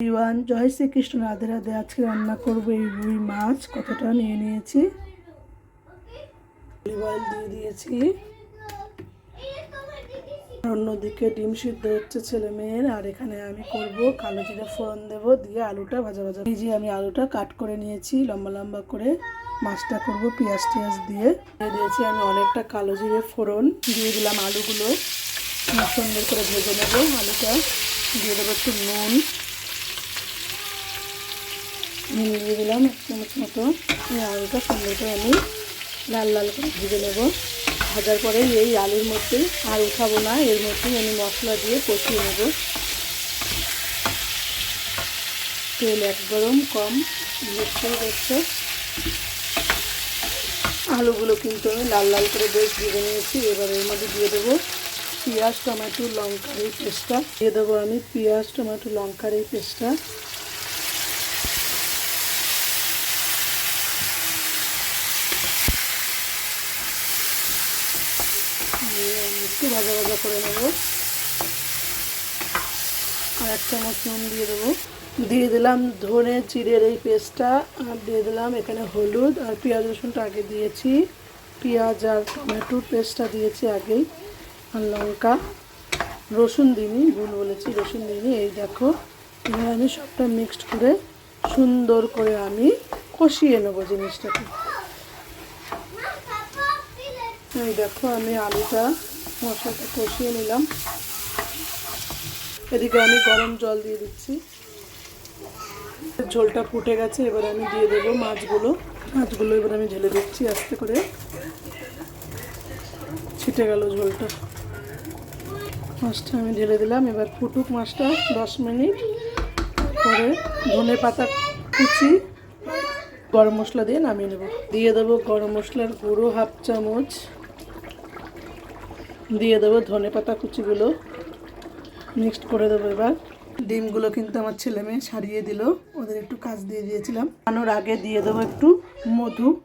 ইওয়ান জয় শ্রীকৃষ্ণ, রাধে রাধে। আজকে রান্না করব এই রুই মাছ, কতটা নিয়ে নিয়েছি। দিয়ে দিয়েছি। অন্যদিকে ডিম সিদ্ধ হচ্ছে ছেলে মেয়ের, আর এখানে আমি করব কালো জিরে ফোড়ন দেব, দিয়ে আলুটা ভাজা ভাজা। এই যে আমি আলুটা কাট করে নিয়েছি, লম্বা লম্বা করে। মাছটা করব পেঁয়াজ টিয়াজ দিয়ে। দিয়ে দিয়েছি আমি অনেকটা কালো জিরে ফোড়ন। দিয়ে দিলাম আলুগুলো। সুন্দর করে ভেজে নেব আলুটা। দিয়ে দেবো একটু নুন। দিয়ে দিলাম এক চামচ মতো এই আলুটা সুন্দর করে আমি লাল লাল করে ভেজে নেব। ভাজার পরে এই আলুর মধ্যে আর উঠাবো না, এর মধ্যেই আমি মশলা দিয়ে কষিয়ে নেব। তেল এক গরম কম, বুঝতেই পারছ? আলুগুলো কিন্তু আমি লাল লাল করে বেশ ভেজে নিয়েছি, এবার এর মধ্যে দিয়ে দেবো পেঁয়াজ, টমেটো, লঙ্কার এই পেস্টটা। দিয়ে দেবো আমি পেঁয়াজ, টমেটো, লঙ্কার এই পেস্টটা দিয়ে আমি একটু ভাজা ভাজা করে নেব। আর এক চামচ নুন দিয়ে দেবো। দিয়ে দিলাম ধনে চিড়ের এই পেস্টটা, আর দিয়ে দিলাম এখানে হলুদ আর পেঁয়াজ রসুনটা আগে দিয়েছি। পেঁয়াজ আর টমেটোর পেস্টটা দিয়েছি আগেই, আর লঙ্কা। রসুন দিইনি, ভুল বলেছি, রসুন দিইনি। এই দেখো, এবার আমি সবটা মিক্সড করে সুন্দর করে আমি কষিয়ে নেব জিনিসটাকে। এই দেখো, আমি আলুটা মশলাটা কষিয়ে নিলাম। এদিকে আমি গরম জল দিয়ে দিচ্ছি। ঝোলটা ফুটে গেছে, এবার আমি দিয়ে দেবো মাছগুলো। মাছগুলো এবার আমি ঢেলে দিচ্ছি আস্তে করে। ছিটে গেল ঝোলটা। মাছটা আমি ঢেলে দিলাম। এবার ফুটুক মাছটা দশ মিনিট। পরে ধনে পাতা কুচি, গরম মশলা দিয়ে নামিয়ে নেব। দিয়ে দেবো গরম মশলার গুঁড়ো হাফ চামচ। দিয়ে দেবো ধনে পাতা কুচিগুলো। মিক্সড করে দেবো এবার। ডিমগুলো কিন্তু আমার ছেলে মেয়ে সারিয়ে দিল। ওদের একটু কাজ দিয়ে দিয়েছিলাম। আনোর আগে দিয়ে দেবো একটু মধু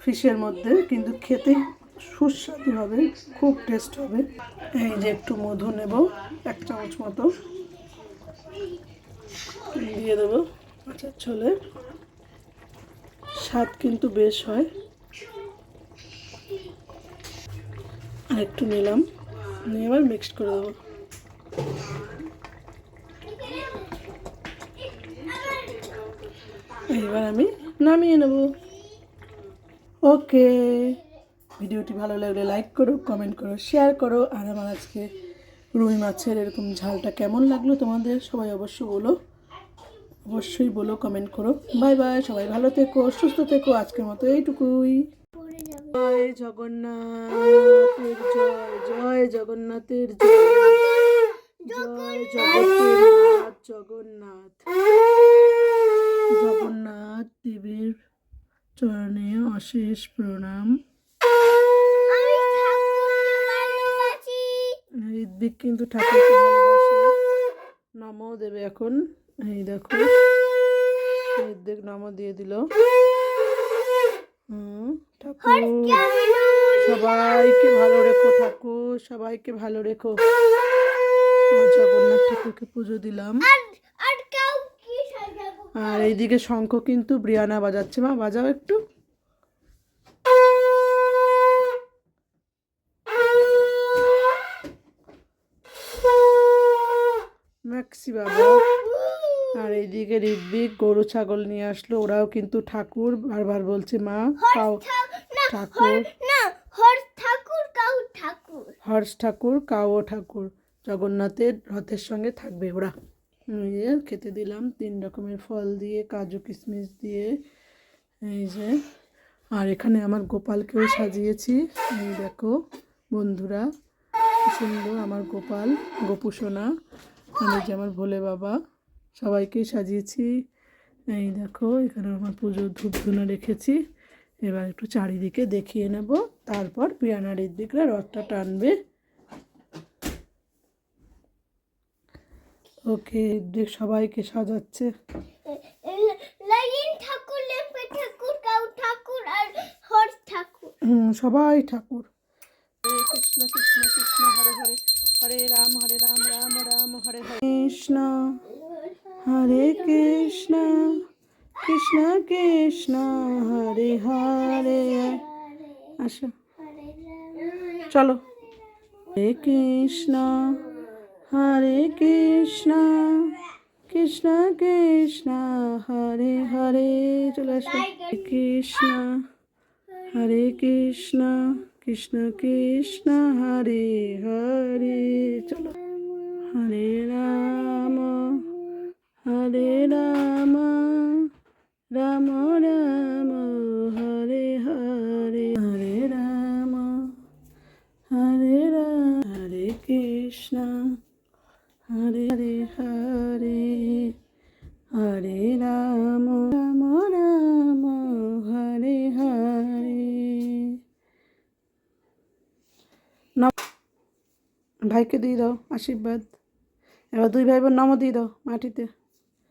ফিশের মধ্যে, কিন্তু খেতে সুস্বাদু হবে, খুব টেস্ট হবে। এই যে একটু মধু নেব, এক চামচ মতো। দিয়ে দেবো। আচ্ছা ছোলে স্বাদ কিন্তু বেশ হয়। আর একটু নিলাম। নিয়ে এবার মিক্সড করে দেবো। এবার আমি নামিয়ে নেব। ওকে ভিডিওটি ভালো লাগলে লাইক করো কমেন্ট করো শেয়ার করো। আর আমার আজকে রুই মাছের এরকম ঝালটা কেমন লাগল তোমাদের সবাই অবশ্য বলো। অবশ্যই বলো কমেন্ট করো। বাই বাই সবাই ভালো থেকো, সুস্থ থেকো। আজকের মতো এইটুকুই। জয় জগন্নাথের জয় জয় জগন্নাথের জয় জয় জগতের জগন্নাথ। জগন্নাথ দেবের চরণে অশেষ প্রণাম। ঋদ্বিক কিন্তু ঠাকুরকে নমও দেবে এখন। এই দেখো। ঋদ্বিক নমও দিয়ে দিল। হুম ঠাকুর। সবাইকে ভালো রেখো ঠাকুর সবাইকে ভালো রেখো। আমার জগন্নাথ ঠাকুরকে পুজো দিলাম। আর এইদিকে শঙ্খ কিন্তু ব্রিয়ানা বাজাচ্ছে। মা বাজাও একটু। ম্যাক্সি বাবা। এইদিকে ঋদ্বিক গরু ছাগল নিয়ে আসলো। ওরাও কিন্তু ঠাকুর। বারবার বলছে মা পাও ঠাকুর। না হর ঠাকুর কাউ ঠাকুর। হর্ষ ঠাকুর কাও ঠাকুর। জগন্নাথের রথের সঙ্গে থাকবে ওরা। এই যে খেতে দিলাম তিন রকমের ফল দিয়ে কাজু কিশমিশ দিয়ে এই যে। আর এখানে আমার গোপালকেও সাজিয়েছি। এই দেখো বন্ধুরা সুন্দর আমার গোপাল গোপু সোনা যে আমার ভোলে বাবা। সবাইকেই সাজিয়েছি। এই দেখো এখানে আমার পুজোর ধূপ ধুনা রেখেছি। এবার একটু চারিদিকে দেখিয়ে নেব। তারপর পিয়ানার দিকরা রথটা টানবে। ওকে দেখ সবাইকে সাজাচ্ছে। সবাই ঠাকুর। হরে কৃষ্ণ কৃষ্ণ কৃষ্ণ হরে হরে। হরে রাম হরে রাম রাম রাম হরে হরে। কৃষ্ণ। হরে কৃষ্ণ কৃষ্ণ কৃষ্ণ, হরে হরে। আসো। চলো। হরে কৃষ্ণ হরে কৃষ্ণ কৃষ্ণ কৃষ্ণ, হরে হরে। চলে আসো। কৃষ্ণ, হরে কৃষ্ণ কৃষ্ণ কৃষ্ণ, হরে হরে। চলো। হরে রাম। হরে রাম রাম রাম, হরে হরে হরে রাম হরে রাম, হরে কৃষ্ণ, হরে হরে হরে হরে রাম রাম রাম, হরে হরে। ভাইকে দিয়ে দাও আশীর্বাদ। এবার দুই ভাই বোন নম দিয়ে দাও মাটিতে।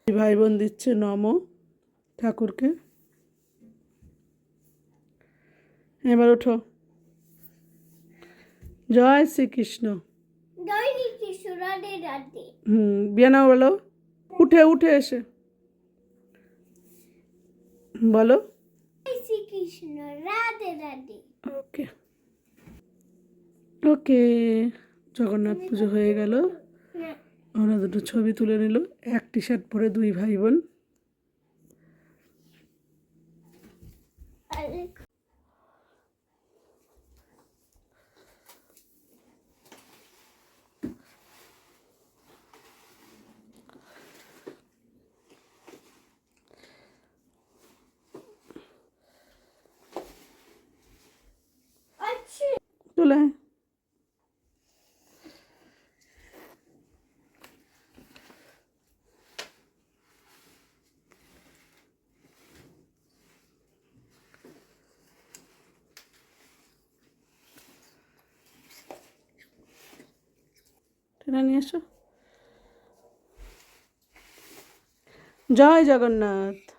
ভাই বোন দিচ্ছে নম ঠাকুরকে। এবার ওঠো। জয় শ্রীকৃষ্ণ। হুম বিয়ানা বলো। উঠে উঠে এসে। বলো। শ্রীকৃষ্ণ রাধে রাধে। ওকে। ওকে জগন্নাথ পুজো হয়ে গেল। ওরা দুটো ছবি তুলে নিল এক টি শার্ট পরে দুই ভাই বোন চলে আয়। নিয়ে এসো জয় জগন্নাথ